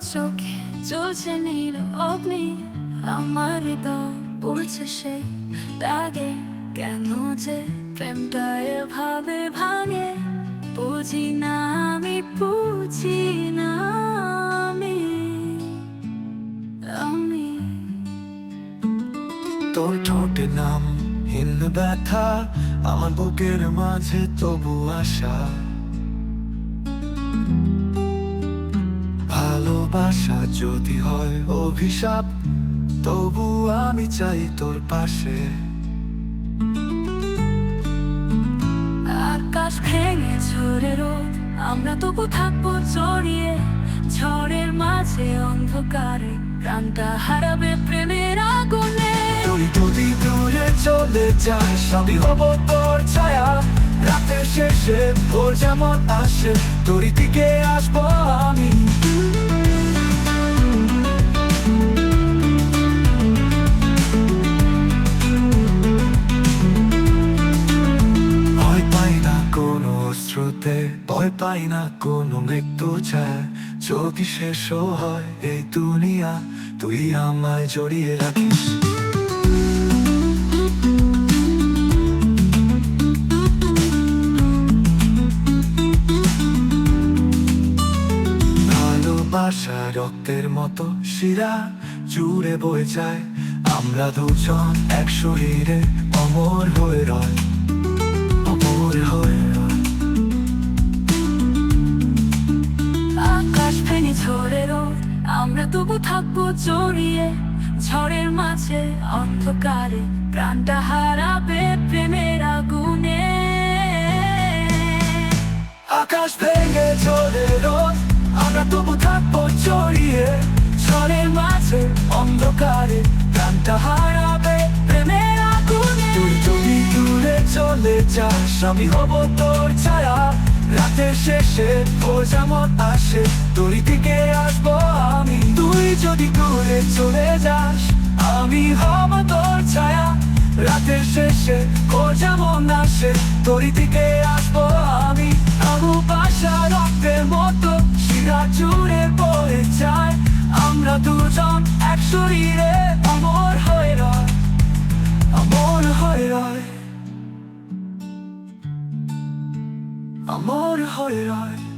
চোখে জ্বলছে নীল অগ্নি। আমার হৃদয় পড়ছে সেই দাগে। কেন যে প্রেমটা এভাবে ভাঙে? বুঝি না আমি, বুঝি না আমি আমি। তোর ঠোঁটে নাম হিন ব্যথা, আমার বুকের মাঝে তবু আশা। ভালোবাসা যদি হয় অভিশাপ তবু আমি চাই তোর পাশে। আকাশ ভেঙে ঝরে রোদ আমরা তবু থাকব জড়িয়ে। ঝড়ের মাঝে অন্ধকারে প্রাণটা হারাবে প্রেমের আগুনে। তুই যদি দূরে চলে যাস আমি হব তোর ছায়া। রাতের শেষে ভোর যেমন আসে তোর দিকে আসব আমি। স্রোতে ভয় পাই না, কোনো মৃত্যু চায় যদি শেষও হয় এই দুনিয়া, তুই আমায় জড়িয়ে রাখিস। ভালোবাসা রক্তের মতো শিরা জুড়ে বয়ে যায়। আমরা দুজন এক শরীরে অমর হয়ে রয়। থাকব জড়িয়ে, ঝড়ের মাঝে অন্ধকারে প্রাণটা হারাবে প্রেমের আগুনে। আকাশ ভেঙে চলে রোদ আমরা তবু থাকব জড়িয়ে, ঝড়ের মাঝে অন্ধকারে প্রাণটা হারাবে প্রেমের আগুনে। তুই যদি দূরে চলে যাস, আমি হব তোর ছায়া। রাতের শেষে যেমন আসে। তোরই দিকে আসব আমি। তুই যদি দূরে চলে যাস, আমি হব তোর ছায়া। রাতের শেষে ও যেমন আসে। তোরই দিকে আসব আমি। আমু বাসা রক্তের মতো শিরা জুড়ে বয়ে যায়। আমরা দুজন এক শরীরে অমর হয়ে রয়। অমর হয়ে রয়। অমর হয়ে রয়